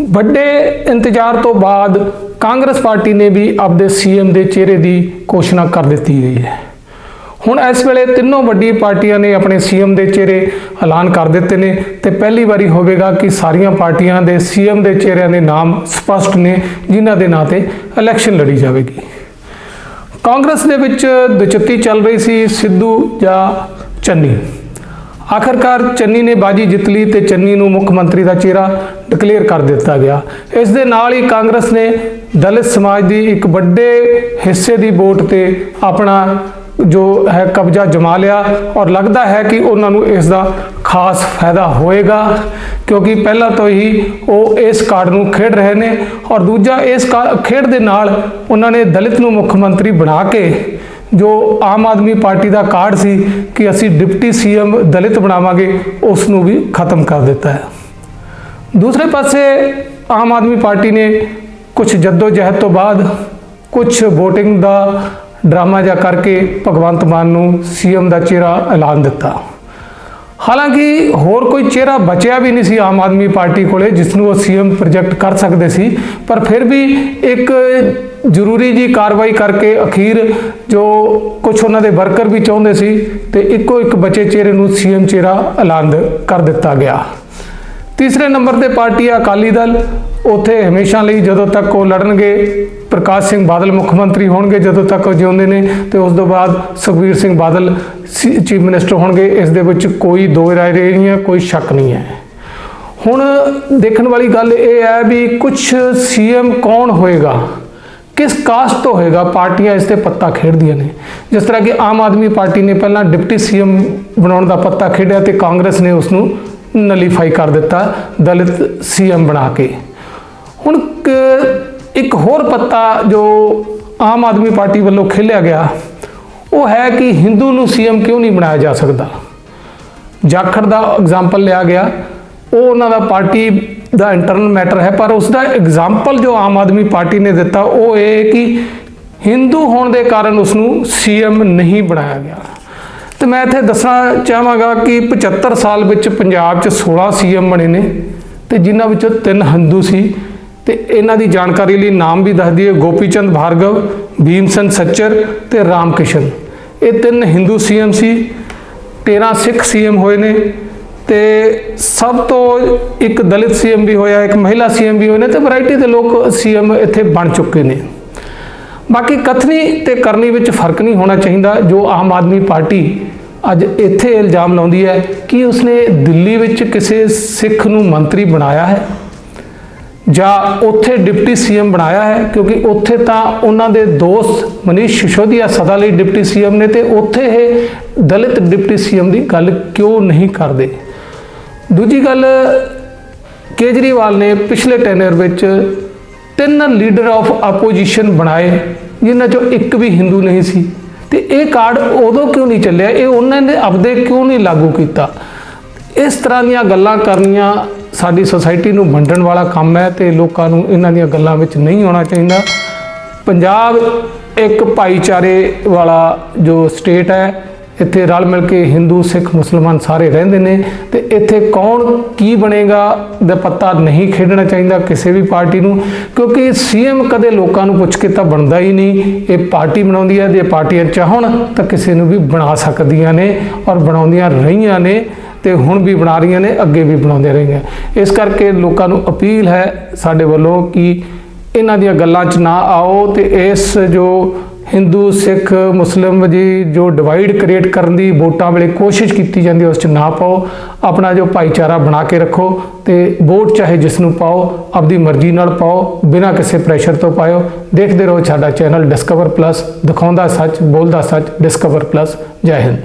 ਵੱਡੇ ਇੰਤਜ਼ਾਰ ਤੋਂ ਬਾਅਦ ਕਾਂਗਰਸ ਪਾਰਟੀ ਨੇ ਵੀ ਆਪਦੇ ਸੀਐਮ ਦੇ ਚਿਹਰੇ ਦੀ ਘੋਸ਼ਣਾ ਕਰ ਦਿੱਤੀ ਗਈ ਹੈ। ਹੁਣ ਇਸ ਵੇਲੇ ਤਿੰਨੋਂ ਵੱਡੀ ਪਾਰਟੀਆਂ ਨੇ ਆਪਣੇ ਸੀਐਮ ਦੇ ਚਿਹਰੇ ਐਲਾਨ ਕਰ ਦਿੱਤੇ ਨੇ ਤੇ ਪਹਿਲੀ ਵਾਰੀ ਹੋਵੇਗਾ ਕਿ ਸਾਰੀਆਂ ਪਾਰਟੀਆਂ ਦੇ ਸੀਐਮ ਦੇ ਚਿਹਰਿਆਂ ਦੇ ਨਾਮ ਸਪਸ਼ਟ ਨੇ, ਜਿਨ੍ਹਾਂ ਦੇ ਨਾਂ ਤੇ ਇਲੈਕਸ਼ਨ ਲੜੀ ਜਾਵੇਗੀ। ਕਾਂਗਰਸ ਦੇ ਵਿੱਚ ਦਿਲਚਸਪੀ ਚੱਲ ਰਹੀ ਸੀ ਸਿੱਧੂ ਜਾਂ ਚੰਨੀ। ਆਖਰਕਾਰ ਚੰਨੀ ਨੇ ਬਾਜੀ ਜਿੱਤ ਲਈ ਤੇ ਚੰਨੀ ਨੂੰ ਮੁੱਖ ਮੰਤਰੀ ਦਾ ਚਿਹਰਾ ਡਿਕਲੇਅਰ ਕਰ ਦਿੱਤਾ ਗਿਆ। ਇਸ ਦੇ ਨਾਲ ਹੀ ਕਾਂਗਰਸ ਨੇ ਦਲਿਤ ਸਮਾਜ ਦੀ ਇੱਕ ਵੱਡੇ ਹਿੱਸੇ ਦੀ ਵੋਟ ਤੇ ਆਪਣਾ ਜੋ ਹੈ ਕਬਜ਼ਾ ਜਮਾ ਲਿਆ ਔਰ ਲੱਗਦਾ ਹੈ ਕਿ ਉਹਨਾਂ ਨੂੰ ਇਸ ਦਾ ਖਾਸ ਫਾਇਦਾ ਹੋਏਗਾ, ਕਿਉਂਕਿ ਪਹਿਲਾਂ ਤੋਂ ਹੀ ਉਹ ਇਸ ਕਾਰਡ ਨੂੰ ਖੇਡ ਰਹੇ ਨੇ ਔਰ ਦੂਜਾ ਇਸ ਕਾ- ਖੇਡ ਦੇ ਨਾਲ ਉਹਨਾਂ ਨੇ ਦਲਿਤ ਨੂੰ ਮੁੱਖ ਮੰਤਰੀ ਬਣਾ ਕੇ ਜੋ ਆਮ ਆਦਮੀ ਪਾਰਟੀ ਦਾ ਕਾਰਡ ਸੀ ਕਿ ਅਸੀਂ ਡਿਪਟੀ ਸੀਐਮ ਦਲਿਤ ਬਣਾਵਾਂਗੇ ਉਸ ਨੂੰ ਵੀ ਖਤਮ ਕਰ ਦਿੱਤਾ ਹੈ। ਦੂਸਰੇ ਪਾਸੇ ਆਮ ਆਦਮੀ ਪਾਰਟੀ ਨੇ ਕੁਝ ਜਹਿਦ ਤੋਂ ਬਾਅਦ ਕੁਝ VOTING ਦਾ ਡਰਾਮਾ ਜਿਹਾ ਕਰਕੇ ਭਗਵੰਤ ਮਾਨ ਨੂੰ ਸੀਐਮ ਦਾ ਚਿਹਰਾ ਐਲਾਨ ਦਿੱਤਾ। ਹਾਲਾਂਕਿ ਹੋਰ ਕੋਈ ਚਿਹਰਾ ਬਚਿਆ ਵੀ ਨਹੀਂ ਸੀ ਆਮ ਆਦਮੀ ਪਾਰਟੀ ਕੋਲੇ ਜਿਸ ਨੂੰ ਉਹ ਸੀਐਮ ਪ੍ਰੋਜੈਕਟ ਕਰ ਸਕਦੇ ਸੀ, ਪਰ ਫਿਰ ਵੀ ਇੱਕ ਜ਼ਰੂਰੀ ਜੀ ਕਾਰਵਾਈ ਕਰਕੇ ਅਖੀਰ ਜੋ ਕੁਝ ਉਹਨਾਂ ਦੇ ਵਰਕਰ ਵੀ ਚਾਹੁੰਦੇ ਸੀ ਤੇ ਇੱਕੋ ਇੱਕ ਬਚੇ ਚਿਹਰੇ ਨੂੰ ਸੀਐਮ ਚਿਹਰਾ ਐਲਾਨ ਕਰ ਦਿੱਤਾ ਗਿਆ। ਤੀਸਰੇ ਨੰਬਰ ਤੇ ਪਾਰਟੀ ਹੈ ਅਕਾਲੀ ਦਲ, ਉੱਥੇ ਹਮੇਸ਼ਾ ਲਈ ਜਦੋਂ ਤੱਕ ਉਹ ਲੜਨਗੇ, ਪ੍ਰਕਾਸ਼ ਸਿੰਘ ਬਾਦਲ ਮੁੱਖ ਮੰਤਰੀ ਹੋਣਗੇ ਜਦੋਂ ਤੱਕ ਉਹ ਜਿਉਂਦੇ ਨੇ ਤੇ ਉਸ ਤੋਂ ਬਾਅਦ ਸੁਖਬੀਰ ਸਿੰਘ ਬਾਦਲ ਚੀਫ ਮਿਨਿਸਟਰ ਹੋਣਗੇ, ਇਸ ਦੇ ਵਿੱਚ ਕੋਈ ਦੋ ਰਾਏ ਨਹੀਂ ਹੈ, ਕੋਈ ਸ਼ੱਕ ਨਹੀਂ ਹੈ। ਹੁਣ ਦੇਖਣ ਵਾਲੀ ਗੱਲ ਇਹ ਹੈ ਵੀ ਕੁਝ ਸੀਐਮ ਕੌਣ ਹੋਏਗਾ? ਕਿਸ ਕਾਸਟ ਤੋਂ ਹੋਏਗਾ? ਪਾਰਟੀਆਂ ਇਸ ਤੇ ਪੱਤਾ ਖੇਡਦੀਆਂ ਨੇ। ਜਿਸ ਤਰ੍ਹਾਂ ਕਿ ਆਮ ਆਦਮੀ ਪਾਰਟੀ ਨੇ ਪਹਿਲਾਂ ਡਿਪਟੀ ਸੀਐਮ ਬਣਾਉਣ ਦਾ ਪੱਤਾ ਖੇਡਿਆ ਤੇ ਕਾਂਗਰਸ ਨੇ ਉਸ ਨੂੰ ਨਲੀਫਾਈ ਕਰ ਦਿੱਤਾ, ਦਲਿਤ ਸੀਐਮ ਬਣਾ ਕੇ। ਹੁਣ ਇੱਕ ਹੋਰ ਪੱਤਾ ਜੋ ਆਮ ਆਦਮੀ ਪਾਰਟੀ ਵੱਲੋਂ ਖੇਲਿਆ ਗਿਆ, ਉਹ ਹੈ ਕਿ ਹਿੰਦੂ ਨੂੰ ਸੀਐਮ ਕਿਉਂ ਨਹੀਂ ਬਣਾਇਆ ਜਾ ਸਕਦਾ? ਜਾਖੜ ਦਾ ਐਗਜ਼ਾਮਪਲ ਲਿਆ ਗਿਆ, ਉਹ ਉਹਨਾਂ ਦਾ ਪਾਰਟੀ ਦਾ ਇੰਟਰਨਲ ਮੈਟਰ ਹੈ, ਪਰ ਉਸ ਦਾ ਐਗਜ਼ਾਮਪਲ ਜੋ ਆਮ ਆਦਮੀ ਪਾਰਟੀ ਨੇ ਦਿੱਤਾ, ਉਹ ਇਹ ਕਿ ਹਿੰਦੂ ਹੋਣ ਦੇ ਕਾਰਨ ਉਸ ਨੂੰ ਸੀਐਮ ਨਹੀਂ ਬਣਾਇਆ ਗਿਆ। ਤੇ ਮੈਂ ਇੱਥੇ ਦੱਸਣਾ ਚਾਹਾਂਗਾ ਕਿ 75 ਸਾਲ ਵਿੱਚ ਪੰਜਾਬ 'ਚ 16 ਸੀਐਮ ਬਣੇ ਨੇ ਤੇ ਜਿਨ੍ਹਾਂ ਵਿੱਚੋਂ ਤਿੰਨ ਹਿੰਦੂ ਸੀ। ਤੇ ਇਹਨਾਂ ਦੀ ਜਾਣਕਾਰੀ ਲਈ ਨਾਮ ਵੀ ਦੱਸ ਦਈਏ, ਗੋਪੀਚੰਦ ਭਾਰਗਵ, ਭੀਮਸਨ ਸੱਚਰ ਤੇ ਰਾਮਕਿਸ਼ਨ। ਇਹ ਤਿੰਨ ਹਿੰਦੂ ਸੀਐਮ ਸੀ 13 ਸਿੱਖ ਸੀਐਮ ਹੋਏ ਨੇ। ਤੇ ਸਭ ਤੋਂ ਇੱਕ ਦਲਿਤ ਸੀਐਮ ਵੀ ਹੋਇਆ, ਇੱਕ ਮਹਿਲਾ ਸੀਐਮ ਵੀ ਹੋਏ ਨੇ ਤੇ ਵੈਰਾਈਟੀ ਦੇ ਲੋਕ ਸੀਐਮ ਇੱਥੇ ਬਣ ਚੁੱਕੇ ਨੇ। ਬਾਕੀ ਕਥਨੀ ਤੇ ਕਰਨੀ ਵਿੱਚ ਫ਼ਰਕ ਨਹੀਂ ਹੋਣਾ ਚਾਹੀਦਾ, ਜੋ ਆਮ ਆਦਮੀ ਪਾਰਟੀ ਅੱਜ ਇੱਥੇ ਇਲਜ਼ਾਮ ਲਾਉਂਦੀ ਹੈ ਕਿ ਉਸਨੇ ਦਿੱਲੀ ਵਿੱਚ ਕਿਸੇ ਸਿੱਖ ਨੂੰ ਮੰਤਰੀ ਬਣਾਇਆ ਹੈ ਜਾਂ ਉੱਥੇ ਡਿਪਟੀ ਸੀਐਮ ਬਣਾਇਆ ਹੈ, ਕਿਉਂਕਿ ਉੱਥੇ ਤਾਂ ਉਹਨਾਂ ਦੇ ਦੋਸਤ ਮਨੀਸ਼ ਸਿਸੋਦੀਆ ਸਦਾ ਲਈ ਡਿਪਟੀ ਸੀਐਮ ਨੇ ਤੇ ਉੱਥੇ ਇਹ ਦਲਿਤ ਡਿਪਟੀ ਸੀਐਮ ਦੀ ਗੱਲ ਕਿਉਂ ਨਹੀਂ ਕਰਦੇ। ਦੂਜੀ ਗੱਲ, ਕੇਜਰੀਵਾਲ ਨੇ ਪਿਛਲੇ ਟੈਨਰ ਵਿੱਚ ਤਿੰਨ ਲੀਡਰ ਆਫ ਆਪੋਜੀਸ਼ਨ ਬਣਾਏ, ਜਿਨ੍ਹਾਂ ਚੋਂ ਇੱਕ ਵੀ ਹਿੰਦੂ ਨਹੀਂ ਸੀ। ਤੇ ਇਹ ਕਾਰਡ ਉਦੋਂ ਕਿਉਂ ਨਹੀਂ ਚੱਲਿਆ? ਇਹ ਉਹਨਾਂ ਨੇ ਆਪਦੇ ਕਿਉਂ ਨਹੀਂ ਲਾਗੂ ਕੀਤਾ? ਇਸ ਤਰ੍ਹਾਂ ਦੀਆਂ ਗੱਲਾਂ ਕਰਨੀਆਂ ਸਾਡੀ ਸੋਸਾਇਟੀ ਨੂੰ ਵੰਡਣ ਵਾਲਾ ਕੰਮ ਹੈ ਤੇ ਲੋਕਾਂ ਨੂੰ ਇਹਨਾਂ ਦੀਆਂ ਗੱਲਾਂ ਵਿੱਚ ਨਹੀਂ ਆਉਣਾ ਚਾਹੀਦਾ। ਪੰਜਾਬ ਇੱਕ ਭਾਈਚਾਰੇ ਵਾਲਾ ਜੋ ਸਟੇਟ ਹੈ ਇੱਥੇ ਰਲ ਮਿਲ ਕੇ ਹਿੰਦੂ, ਸਿੱਖ, ਮੁਸਲਮਾਨ ਸਾਰੇ ਰਹਿੰਦੇ ਨੇ ਤੇ ਇੱਥੇ ਕੌਣ ਕੀ ਬਣੇਗਾ ਦਾ ਪਤਾ ਨਹੀਂ ਖੇਡਣਾ ਚਾਹੀਦਾ ਕਿਸੇ ਵੀ ਪਾਰਟੀ ਨੂੰ, ਕਿਉਂਕਿ ਸੀਐਮ ਕਦੇ ਲੋਕਾਂ ਨੂੰ ਪੁੱਛ ਕੇ ਤਾਂ ਬਣਦਾ ਹੀ ਨਹੀਂ। ਇਹ ਪਾਰਟੀ ਬਣਾਉਂਦੀ ਹੈ ਜੇ ਪਾਰਟੀਆਂ ਚਾਹਣ ਤਾਂ ਕਿਸੇ ਨੂੰ ਵੀ ਬਣਾ ਸਕਦੀਆਂ ਨੇ ਔਰ ਬਣਾਉਂਦੀਆਂ ਰਹੀਆਂ ਨੇ ਤੇ ਹੁਣ ਵੀ ਬਣਾ ਰਹੀਆਂ ਨੇ, ਅੱਗੇ ਵੀ ਬਣਾਉਂਦੇ ਰਹੀਆਂ। ਇਸ ਕਰਕੇ ਲੋਕਾਂ ਨੂੰ ਅਪੀਲ ਹੈ ਸਾਡੇ ਵੱਲੋਂ ਕਿ ਇਹਨਾਂ ਦੀਆਂ ਗੱਲਾਂ 'ਚ ਨਾ ਆਓ ਤੇ ਇਸ ਜੋ ਹਿੰਦੂ, ਸਿੱਖ, ਮੁਸਲਿਮ ਜੀ ਜੋ ਡਿਵਾਈਡ ਕ੍ਰੀਏਟ ਕਰਨ ਦੀ ਵੋਟਾਂ ਵੇਲੇ ਕੋਸ਼ਿਸ਼ ਕੀਤੀ ਜਾਂਦੀ ਉਸ 'ਚ ਨਾ ਪਾਓ। ਆਪਣਾ ਜੋ ਭਾਈਚਾਰਾ ਬਣਾ ਕੇ ਰੱਖੋ ਤੇ ਵੋਟ ਚਾਹੇ ਜਿਸ ਨੂੰ ਪਾਓ, ਆਪਦੀ ਮਰਜ਼ੀ ਨਾਲ ਪਾਓ, ਬਿਨਾਂ ਕਿਸੇ ਪ੍ਰੈਸ਼ਰ ਤੋਂ ਪਾਇਓ। ਦੇਖਦੇ ਰਹੋ ਸਾਡਾ ਚੈਨਲ ਡਿਸਕਵਰ ਪਲੱਸ ਦਿਖਾਉਂਦਾ ਸੱਚ, ਬੋਲਦਾ ਸੱਚ ਡਿਸਕਵਰ ਪਲੱਸ ਜੈ ਹਿੰਦ।